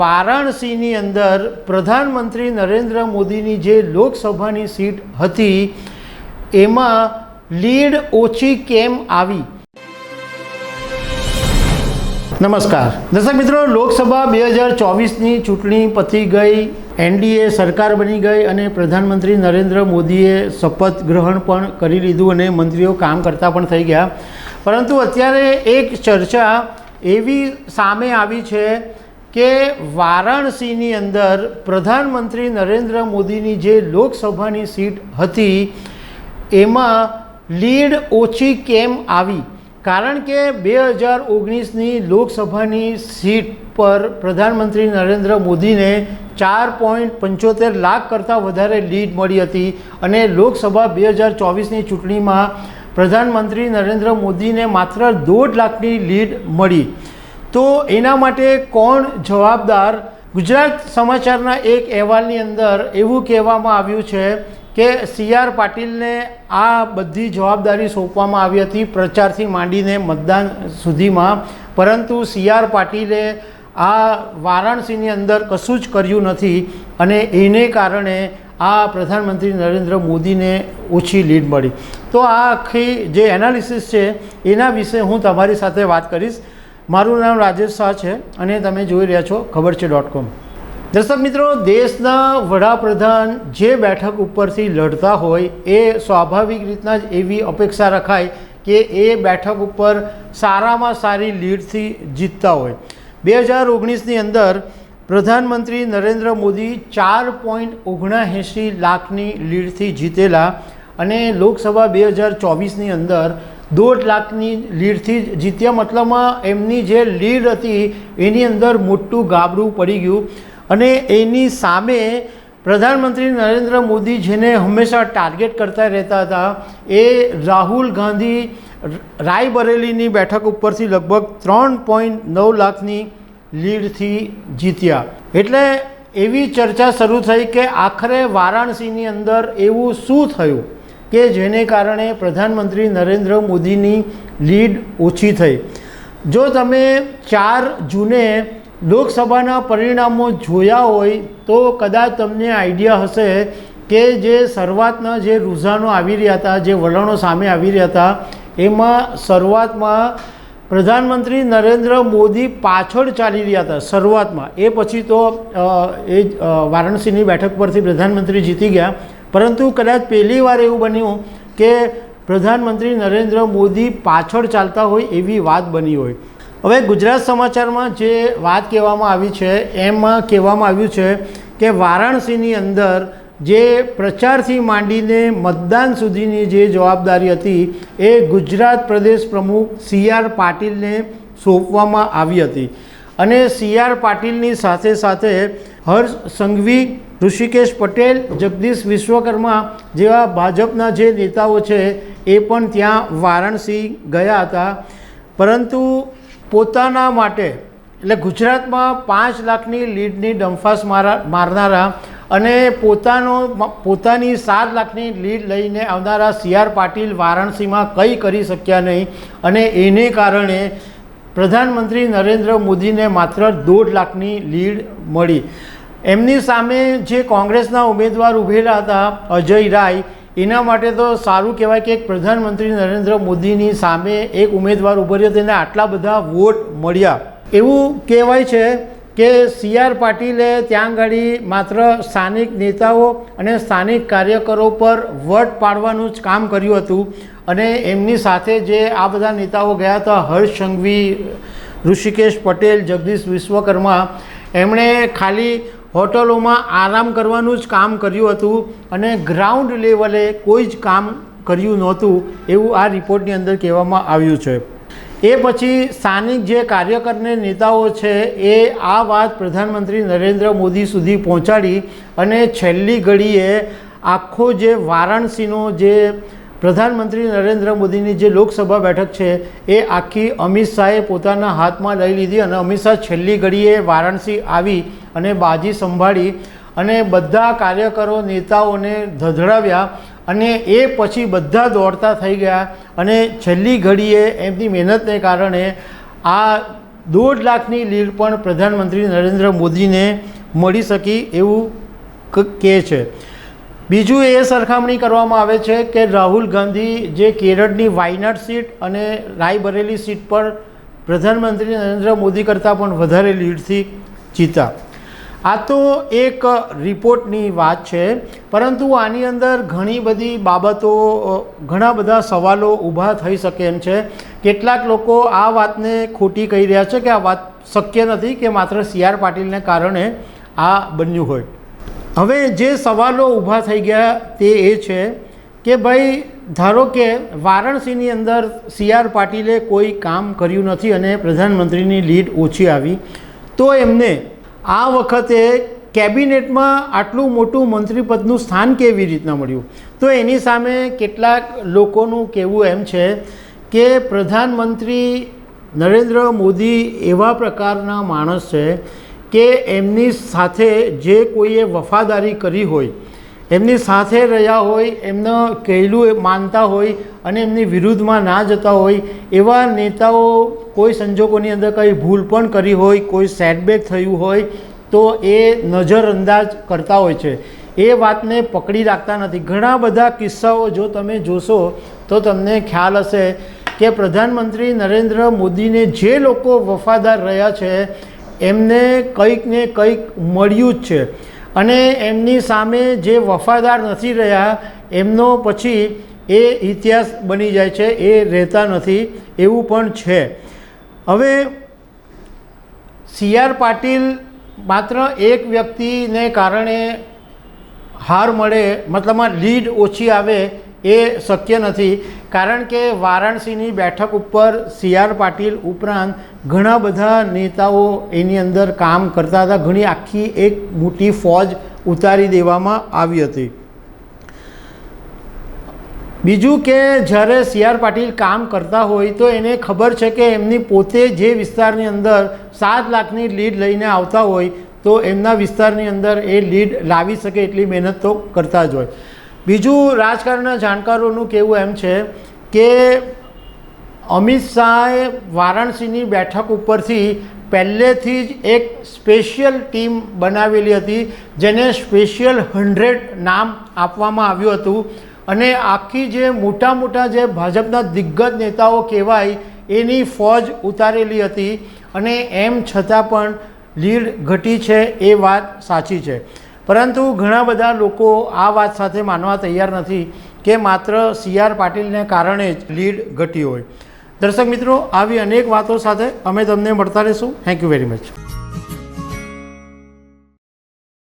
વારાણસીની અંદર પ્રધાનમંત્રી નરેન્દ્ર મોદીની જે લોકસભાની સીટ હતી, એમાં લીડ ઓછી કેમ આવી? નમસ્કાર. દર્શક મિત્રો, લોકસભા બે હજાર ચોવીસની ચૂંટણી પતી ગઈ, એનડીએ સરકાર બની ગઈ અને પ્રધાનમંત્રી નરેન્દ્ર મોદીએ શપથ ગ્રહણ પણ કરી લીધું અને મંત્રીઓ કામ કરતા પણ થઈ ગયા. પરંતુ અત્યારે એક ચર્ચા એવી સામે આવી છે કે વારાણસીની અંદર પ્રધાનમંત્રી નરેન્દ્ર મોદીની જે લોકસભાની સીટ હતી, એમાં લીડ ઓછી કેમ આવી? કારણ કે બે હજાર ઓગણીસની લોકસભાની સીટ પર પ્રધાનમંત્રી નરેન્દ્ર મોદીને ચાર પોઈન્ટ પંચોતેર લાખ કરતાં વધારે લીડ મળી હતી અને લોકસભા બે હજાર ચોવીસની ચૂંટણીમાં પ્રધાનમંત્રી નરેન્દ્ર મોદીને માત્ર દોઢ લાખની લીડ મળી. તો એના માટે કોણ જવાબદાર? ગુજરાત સમાચારના એક અહેવાલની અંદર એવું કહેવામાં આવ્યું છે કે સી આર પાટીલને આ બધી જવાબદારી સોંપવામાં આવી હતી પ્રચારથી માંડીને મતદાન સુધીમાં. પરંતુ સી આર પાટીલે આ વારાણસીની અંદર કશું જ કર્યું નથી અને એને કારણે આ પ્રધાનમંત્રી નરેન્દ્ર મોદીને ઓછી લીડ મળી. તો આ આખી જે એનાલિસિસ છે એના વિશે હું તમારી સાથે વાત કરીશ. મારું નામ રાજેશ શાહ છે અને તમે જોઈ રહ્યા છો ખબર છે ડોટ કોમ દર્શક મિત્રો, દેશના વડાપ્રધાન જે બેઠક ઉપરથી લડતા હોય એ સ્વાભાવિક રીતના જ એવી અપેક્ષા રખાય કે એ બેઠક ઉપર સારામાં સારી લીડથી જીતતા હોય. બે હજાર ઓગણીસની અંદર પ્રધાનમંત્રી નરેન્દ્ર મોદી ચાર પોઈન્ટ ઓગણએંશી લાખની લીડથી જીતેલા અને લોકસભા બે હજાર ચોવીસની અંદર દોઢ લાખની લીડથી જીત્યા. મતલબમાં એમની જે લીડ હતી, એની અંદર મોટું ગાબડું પડી ગયું. અને એની સામે પ્રધાનમંત્રી નરેન્દ્ર મોદી, જેને હંમેશા ટાર્ગેટ કરતા રહેતા હતા, એ રાહુલ ગાંધી રાયબરેલીની બેઠક ઉપરથી લગભગ ત્રણ પોઈન્ટ નવ લાખની લીડથી જીત્યા. એટલે એવી ચર્ચા શરૂ થઈ કે આખરે વારાણસીની અંદર એવું શું થયું? કે જેને કારણે પ્રધાનમંત્રી નરેન્દ્ર મોદીની લીડ ઓછી થઈ. જો તમે ચાર જૂને લોકસભાના પરિણામો જોયા હોય, તો કદાચ તમને આઈડિયા હશે કે જે શરૂઆતના જે રૂઝાનો આવી રહ્યા હતા, જે વલણો સામે આવી રહ્યા હતા, એમાં શરૂઆતમાં પ્રધાનમંત્રી નરેન્દ્ર મોદી પાછળ ચાલી રહ્યા હતા, શરૂઆતમાં. એ પછી તો એ વારાણસીની બેઠક પરથી પ્રધાનમંત્રી જીતી ગયા. પરંતુ કદાચ પહેલી વાર એવું બન્યું કે પ્રધાનમંત્રી નરેન્દ્ર મોદી પાછળ ચાલતા હોય એવી વાત બની હોય. હવે ગુજરાત સમાચારમાં જે વાત કહેવામાં આવી છે, એમાં કહેવામાં આવ્યું છે કે વારાણસીની અંદર જે પ્રચારથી માંડીને મતદાન સુધીની જે જવાબદારી હતી એ ગુજરાત પ્રદેશ પ્રમુખ સી આર પાટીલને સોંપવામાં આવી હતી. અને સી આર પાટીલની સાથે સાથે હર્ષ સંઘવી ઋષિકેશ પટેલ, જગદીશ વિશ્વકર્મા જેવા ભાજપના જે નેતાઓ છે, એ પણ ત્યાં વારાણસી ગયા હતા. પરંતુ પોતાના માટે, એટલે ગુજરાતમાં પાંચ લાખની લીડની ડંફાસ મારા, મારનારા અને પોતાનો, પોતાની સાત લાખની લીડ લઈને આવનારા સી આર પાટીલ વારાણસીમાં કંઈ કરી શક્યા નહીં. અને એને કારણે પ્રધાનમંત્રી નરેન્દ્ર મોદીને માત્ર દોઢ લાખની લીડ મળી. એમની સામે જે કોંગ્રેસના ઉમેદવાર ઊભેલા હતા, અજય રાય, એના માટે તો સારું કહેવાય કે એક પ્રધાનમંત્રી નરેન્દ્ર મોદીની સામે એક ઉમેદવાર ઊભો રહ્યો, તેને આટલા બધા વોટ મળ્યા. એવું કહેવાય છે કે સી આર પાટીલે ત્યાં આગળ માત્ર સ્થાનિક નેતાઓ અને સ્થાનિક કાર્યકરો પર વટ પાડવાનું જ કામ કર્યું હતું અને એમની સાથે જે આ બધા નેતાઓ ગયા હતા, હર્ષ સંઘવી, ઋષિકેશ પટેલ, જગદીશ વિશ્વકર્મા એમણે ખાલી હોટલોમાં આરામ કરવાનું જ કામ કર્યું હતું અને ગ્રાઉન્ડ લેવલે કોઈ જ કામ કર્યું નહોતું એવું આ રિપોર્ટની અંદર કહેવામાં આવ્યું છે. એ પછી સ્થાનિક જે કાર્યકરને નેતાઓ છે એ આ વાત પ્રધાનમંત્રી નરેન્દ્ર મોદી સુધી પહોંચાડી અને છેલ્લી ઘડીએ આખો જે વારાણસીનો જે પ્રધાનમંત્રી નરેન્દ્ર મોદીની જે લોકસભા બેઠક છે, એ આખી અમિત શાહે પોતાના હાથમાં લઈ લીધી અને અમિત શાહ છેલ્લી ઘડીએ વારાણસી આવી અને બાજી સંભાળી અને બધા કાર્યકરો, નેતાઓને ધધડાવ્યા અને એ પછી બધા દોડતા થઈ ગયા અને છેલ્લી ઘડીએ એમની મહેનતને કારણે આ દોઢ લાખની લીડ પણ પ્રધાનમંત્રી નરેન્દ્ર મોદીને મળી શકી એવું કહે છે. બીજું એ સરખામણી કરવામાં આવે છે કે રાહુલ ગાંધી જે કેરળની વાયનાડ સીટ અને રાયબરેલી સીટ પર પ્રધાનમંત્રી નરેન્દ્ર મોદી કરતાં પણ વધારે લીડથી જીતા. આ તો એક રિપોર્ટની વાત છે, પરંતુ આની અંદર ઘણી બધી બાબતો ઘણા બધા સવાલો ઊભા થઈ શકે એમ છે. કેટલાક લોકો આ વાતને ખોટી કહી રહ્યા છે કે આ વાત શક્ય નથી કે માત્ર સી આર પાટીલને કારણે આ બન્યું હોય. હવે જે સવાલો ઊભા થઈ ગયા તે એ છે કે ભાઈ, ધારો કે વારાણસીની અંદર સી આર પાટીલે કોઈ કામ કર્યું નથી અને પ્રધાનમંત્રીની લીડ ઓછી આવી, તો એમને આ વખતે કેબિનેટમાં આટલું મોટું મંત્રીપદનું સ્થાન કેવી રીતના મળ્યું? તો એની સામે કેટલાક લોકોનું કહેવું એમ છે કે પ્રધાનમંત્રી નરેન્દ્ર મોદી એવા પ્રકારના માણસ છે કે એમની સાથે જે કોઈએ વફાદારી કરી હોય, એમની સાથે રહ્યા હોય, એમનો કહેલું માનતા હોય અને એમની વિરુદ્ધમાં ના જતા હોય, એવા નેતાઓ કોઈ સંજોગોની અંદર કંઈ ભૂલ પણ કરી હોય, કોઈ સેટબેક થયું હોય, તો એ નજરઅંદાજ કરતા હોય છે. એ વાતને પકડી રાખતા નથી. ઘણા બધા કિસ્સાઓ જો તમે જોશો, તો તમને ખ્યાલ હશે કે પ્રધાનમંત્રી નરેન્દ્ર મોદીને જે લોકો વફાદાર રહ્યા છે એમને કંઈક ને કંઈક મળ્યું જ છે. અને એમની સામે જે વફાદાર નથી રહ્યા, એમનો પછી એ ઇતિહાસ બની જાય છે, એ રહેતા નથી, એવું પણ છે. હવે સી આર પાટીલ માત્ર એક વ્યક્તિને કારણે હાર મળે મતલબમાં લીડ ઓછી આવે એ શક્ય નથી. કારણ કે વારાણસીની બેઠક ઉપર સી આર પાટીલ ઉપરાંત ઘણા બધા નેતાઓ એની અંદર કામ કરતા હતા. ઘણી આખી એક મોટી ફોજ ઉતારી દેવામાં આવી હતી. બીજું કે જ્યારે સી આર પાટીલ કામ કરતા હોય તો એને ખબર છે કે એમની પોતે જે વિસ્તારની અંદર સાત લાખની લીડ લઈને આવતા હોય તો એમના વિસ્તારની અંદર એ લીડ લાવી શકે એટલી મહેનત તો કરતા જ હોય. બીજું રાજકારણના જાણકારોનું કહેવું એમ છે કે અમિત શાહે વારાણસીની બેઠક ઉપરથી પહેલેથી જ એક સ્પેશિયલ ટીમ બનાવેલી હતી, જેને સ્પેશિયલ હંડ્રેડ નામ આપવામાં આવ્યું હતું. અને આખી જે મોટા મોટા જે ભાજપના દિગ્ગજ નેતાઓ કહેવાય, એની ફોજ ઉતારેલી હતી. અને એમ છતાં પણ લીડ ઘટી છે એ વાત સાચી છે. પરંતુ ઘણા બધા લોકો આ વાત સાથે માનવા તૈયાર નથી કે માત્ર સી આર પાટીલને કારણે જ લીડ ઘટી હોય. દર્શક મિત્રો, આવી અનેક વાતો સાથે અમે તમને મળતા રહીશું. Thank you very much